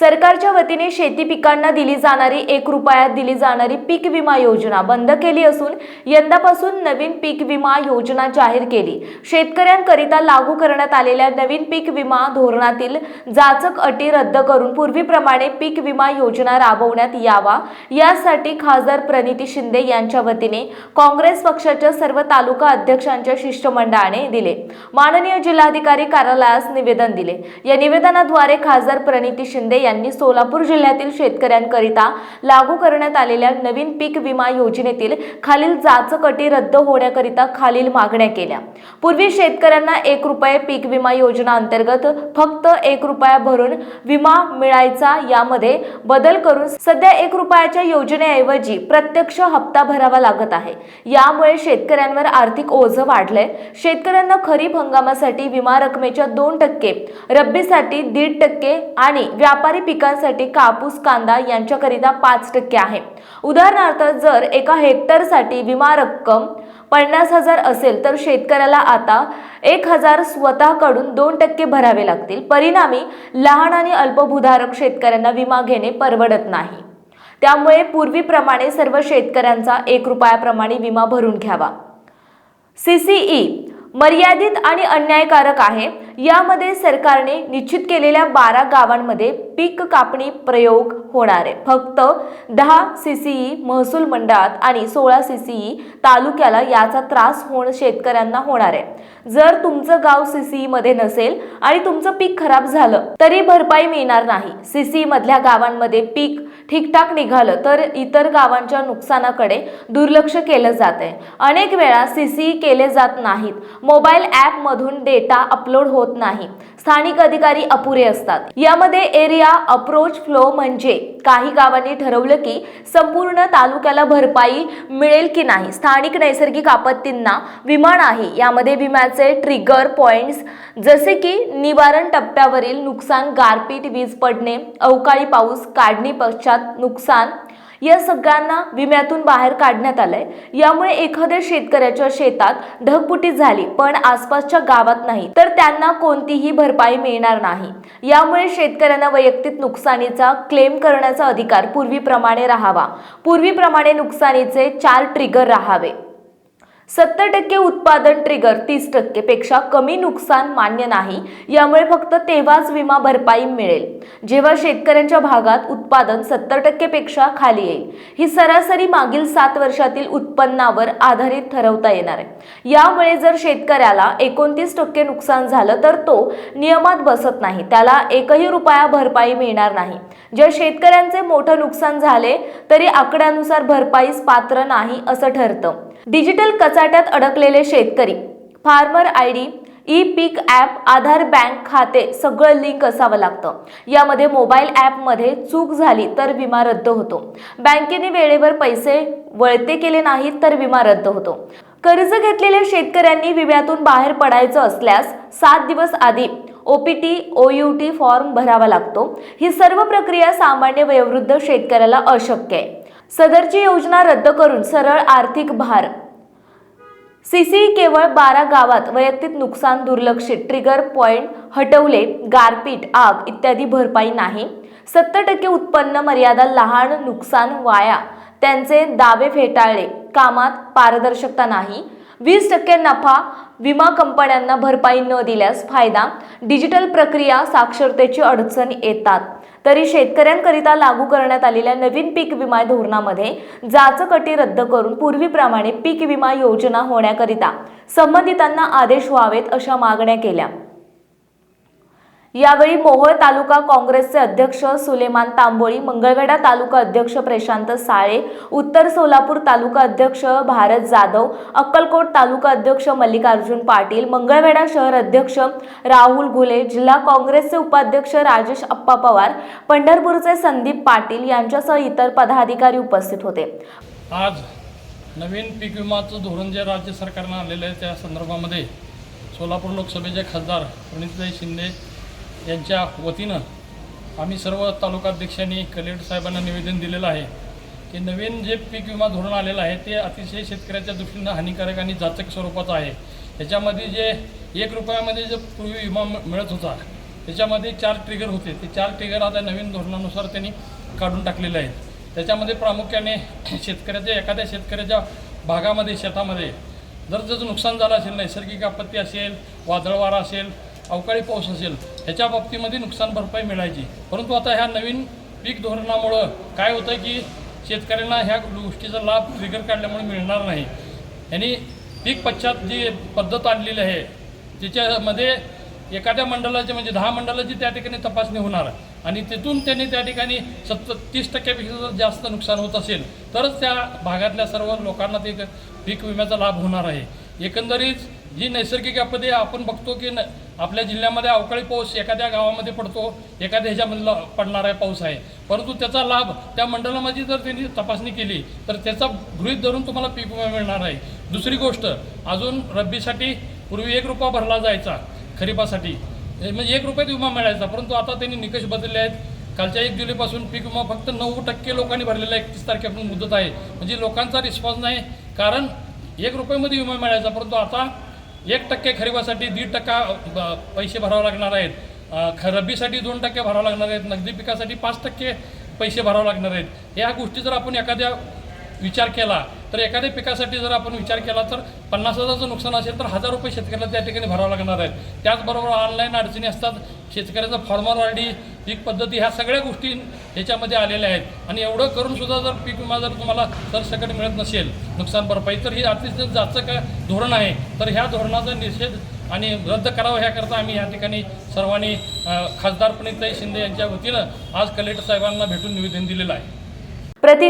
सरकारच्या वतीने शेती पिकांना दिली जाणारी एक रुपयात दिली जाणारी पीक विमा योजना बंद केली असून यंदापासून नवीन पीक विमा योजना जाहीर केली. शेतकऱ्यांकरिता लागू करण्यात आलेल्या नवीन पीक विमा धोरणातील जाचक अटी रद्द करून पूर्वीप्रमाणे पीक विमा योजना राबवण्यात यावा. यासाठी खासदार प्रणिती शिंदे यांच्या वतीने काँग्रेस पक्षाच्या सर्व तालुका अध्यक्षांच्या शिष्टमंडळाने दिले. माननीय जिल्हाधिकारी कार्यालयास निवेदन दिले. या निवेदनाद्वारे खासदार प्रणिती शिंदे यांनी सोलापूर जिल्ह्यातील शेतकऱ्यांकरिता लागू करण्यात आलेल्या नवीन पीक विमा योजनेतील खालील जाचकटी रद्द होण्याकरिता खालील मागण्या केल्या. पूर्वी शेतकऱ्यांना एक रुपये पीक विमा योजना अंतर्गत फक्त एक रुपया भरून विमा मिळायचा यामध्ये बदल करून सध्या एक रुपयाच्या योजनेऐवजी प्रत्यक्ष हप्ता भरावा लागत आहे. यामुळे शेतकऱ्यांवर आर्थिक ओझं वाढलंय. शेतकऱ्यांना खरीप हंगामासाठी विमा रकमेच्या दोन टक्के रब्बीसाठी दीड टक्के आणि व्यापारी पिकांसाठी कापूस कांदा यांच्याकरिता पाच टक्के आहे. उदाहरणार्थ जर एका हेक्टरसाठी विमा रक्कम पन्नास हजार असेल तर शेतकऱ्याला आता एक हजार स्वतःकडून दोन टक्के भरावे लागतील. परिणामी लहान आणि अल्पभूधारक शेतकऱ्यांना विमा घेणे परवडत नाही. त्यामुळे पूर्वीप्रमाणे सर्व शेतकऱ्यांचा एक रुपयाप्रमाणे विमा भरून घ्यावा. सीसीई मर्यादित आणि अन्यायकारक आहे. यामध्ये सरकारने निश्चित केलेल्या बारा गावांमध्ये पीक कापणी प्रयोग होणार आहे. फक्त दहा सी सी ई महसूल मंडळात आणि सोळा सी सी ई तालुक्याला याचा त्रास होणं शेतकऱ्यांना होणार आहे. जर तुमचं गाव सी सीसीई मध्ये नसेल आणि तुमचं पीक खराब झालं तरी भरपाई मिळणार नाही. सीसीई मधल्या गावांमध्ये पीक ठीकठाक निघालं तर इतर गावांच्या नुकसानाकडे दुर्लक्ष केलं जात आहे अनेक वेळा सीसीई केले जात नाहीत. मोबाईल ॲपमधून डेटा अपलोड होत नाही. स्थानिक अधिकारी अपुरे असतात. यामध्ये एरिया अप्रोच फ्लो म्हणजे काही गावांनी ठरवलं की संपूर्ण तालुक्याला भरपाई मिळेल की नाही. स्थानिक नैसर्गिक आपत्तींना विमा नाही. यामध्ये विम्याचे ट्रिगर पॉइंट्स जसे की निवारण टप्प्यावरील नुकसान गारपीट वीज पडणे अवकाळी पाऊस काढणी पश्चात नुकसान या सगळ्यांना विम्यातून बाहेर काढण्यात आलंय. यामुळे एखाद्या शेतकऱ्याच्या शेतात ढगपुटी झाली पण आसपासच्या गावात नाही तर त्यांना कोणतीही भरपाई मिळणार नाही. यामुळे शेतकऱ्यांना वैयक्तिक नुकसानीचा क्लेम करण्याचा अधिकार पूर्वीप्रमाणे राहावा. पूर्वीप्रमाणे नुकसानीचे चार ट्रिगर राहावे. सत्तर टक्के उत्पादन ट्रिगर तीस टक्के पेक्षा कमी नुकसान मान्य नाही. यामुळे फक्त तेव्हाच विमा भरपाई मिळेल. जेव्हा शेतकऱ्यांच्या भागात उत्पादन सत्तर टक्केपेक्षा खाली येईल ही सरासरी मागील सात वर्षातील उत्पन्नावर आधारित ठरवता येणार आहे. यामुळे जर शेतकऱ्याला एकोणतीस टक्के नुकसान झालं तर तो नियमात बसत नाही. त्याला एकही रुपया भरपाई मिळणार नाही. ज्या शेतकऱ्यांचे मोठं नुकसान झाले तरी आकड्यानुसार भरपाईस पात्र नाही असं ठरतं. डिजिटल कचाट्यात अडकलेले शेतकरी. Farmer I D E peak app Aadhaar bank खाते सगळं लिंक असावं लागतं. यामध्ये मोबाईल ॲपमध्ये चूक झाली तर विमा रद्द होतो. बँकेने वेळेवर पैसे वळते केले नाहीत तर विमा रद्द होतो. कर्ज घेतलेल्या शेतकऱ्यांनी विम्यातून बाहेर पडायचं असल्यास सात दिवस आधी O P T O U T form भरावा लागतो. ही सर्व प्रक्रिया सामान्य वयोवृद्ध शेतकऱ्याला अशक्य आहे. सदरची योजना रद्द करून सरळ आर्थिक भार. सीसी केवळ बारा गावात वैयक्तिक नुकसान दुर्लक्षित ट्रिगर पॉइंट हटवले गारपीट आग इत्यादी भरपाई नाही. सत्तर टक्के उत्पन्न मर्यादा लहान नुकसान वाया. त्यांचे दावे फेटाळले कामात पारदर्शकता नाही. वीस टक्के नफा विमा कंपन्यांना भरपाई न दिल्यास फायदा. डिजिटल प्रक्रिया साक्षरतेची अडचण येतात. तरी शेतकऱ्यांकरिता लागू करण्यात आलेल्या नवीन पीक विमा धोरणामध्ये जाचकटी रद्द करून पूर्वीप्रमाणे पीक विमा योजना होण्याकरिता संबंधितांना आदेश व्हावेत अशा मागण्या केल्या. यावेळी मोहोळ तालुका काँग्रेसचे अध्यक्ष सुलेमान तांबोळी मंगळवेढा तालुका अध्यक्ष प्रशांत साळे उत्तर सोलापूर तालुका अध्यक्ष भारत जाधव अक्कलकोट तालुका अध्यक्ष मल्लिकार्जुन पाटील मंगळवेढा शहर अध्यक्ष राहुल घुले जिल्हा काँग्रेसचे उपाध्यक्ष राजेश अप्पा पवार पंढरपूरचे संदीप पाटील यांच्यासह इतर पदाधिकारी उपस्थित होते. आज नवीन पीक विमाचं धोरण जे राज्य सरकारनं आणलेलं आहे त्या संदर्भामध्ये सोलापूर लोकसभेचे खासदार प्रणितभाई शिंदे यांच्या वतीनं आम्ही सर्व तालुकाध्यक्षांनी कलेक्टर साहेबांना निवेदन दिलेलं आहे की नवीन जे पीक विमा धोरण आलेलं आहे ते अतिशय शेतकऱ्याच्या दृष्टीनं हानिकारक आणि जाचक स्वरूपाचं आहे. याच्यामध्ये जे एक रुपयामध्ये जो पूर्वी विमा मिळत होता त्याच्यामध्ये चार ट्रिगर होते. ते चार ट्रिगर आता नवीन धोरणानुसार त्यांनी काढून टाकलेले आहेत. त्याच्यामध्ये प्रामुख्याने शेतकऱ्याच्या एखाद्या शेतकऱ्याच्या भागामध्ये शेतामध्ये जर जर नुकसान झालं असेल नैसर्गिक आपत्ती असेल वादळवारा असेल अवकाळी पाऊस असेल ह्याच्या बाबतीमध्ये नुकसान भरपाई मिळायची. परंतु आता ह्या नवीन पीक धोरणामुळं काय होतं की शेतकऱ्यांना ह्या गोष्टीचा लाभ ट्रिगर काढल्यामुळे मिळणार नाही. यांनी पीक पश्चात जी पद्धत आणलेली आहे त्याच्यामध्ये एखाद्या मंडळाची म्हणजे दहा मंडळाची त्या ठिकाणी तपासणी होणार आणि तिथून त्यांनी त्या ठिकाणी सत्तर तीस टक्क्यापेक्षा जर जास्त नुकसान होत असेल तरच त्या भागातल्या सर्व लोकांना ते पीक विम्याचा लाभ होणार आहे. एकंदरीत जी नैसर्गिक आपत्ती आपण बघतो की न आपल्या जिल्ह्यामध्ये अवकाळी पाऊस एखाद्या गावामध्ये पडतो एखाद्या ह्याच्यामधला पडणारा पाऊस आहे. परंतु त्याचा लाभ त्या मंडळामध्ये जर त्यांनी तपासणी केली तर त्याचा गृहित धरून तुम्हाला पीक विमा मिळणार आहे. दुसरी गोष्ट अजून रब्बीसाठी पूर्वी एक रुपया भरला जायचा खरीपासाठी. म्हणजे एक रुपयात विमा मिळायचा परंतु आता त्यांनी निकष बदलले आहेत. कालच्या एक जुलैपासून पीक विमा फक्त नऊ टक्के लोकांनी भरलेला आहे एकतीस तारखेपासून मुदत आहे. म्हणजे लोकांचा रिस्पॉन्स नाही कारण एक रुपयामध्ये विमा मिळायचा परंतु आता एक टक्के खरीपासाठी दीड टक्का पैसे भरावे लागणार आहेत. ख रब्बीसाठी दोन टक्के भरावे लागणार आहेत. नगदी पिकासाठी पाच टक्के पैसे भरावे लागणार आहेत. या गोष्टी जर आपण एखाद्या विचार केला तर एखाद्या पिकासाठी जर आपण विचार केला तर पन्नास हजाराचं नुकसान असेल तर हजार रुपये शेतकऱ्याला त्या ठिकाणी भरावं लागणार आहेत. त्याचबरोबर ऑनलाईन अडचणी असतात. शेतकऱ्याचं फॉर्मर आर डी पीक पद्धती ह्या सगळ्या गोष्टी ह्याच्यामध्ये आलेले आहेत. आणि एवढं करून सुद्धा जर पीक विमा जर तुम्हाला सरसकट मिळत नसेल नुकसान भरपाई तर ही अतिशय जाचं काय धोरण आहे. तर ह्या धोरणाचा निषेध आणि रद्द करावं ह्याकरता आम्ही या ठिकाणी सर्वांनी खासदार प्रणिताई शिंदे यांच्या वतीनं आज कलेक्टर साहेबांना भेटून निवेदन दिलेलं आहे.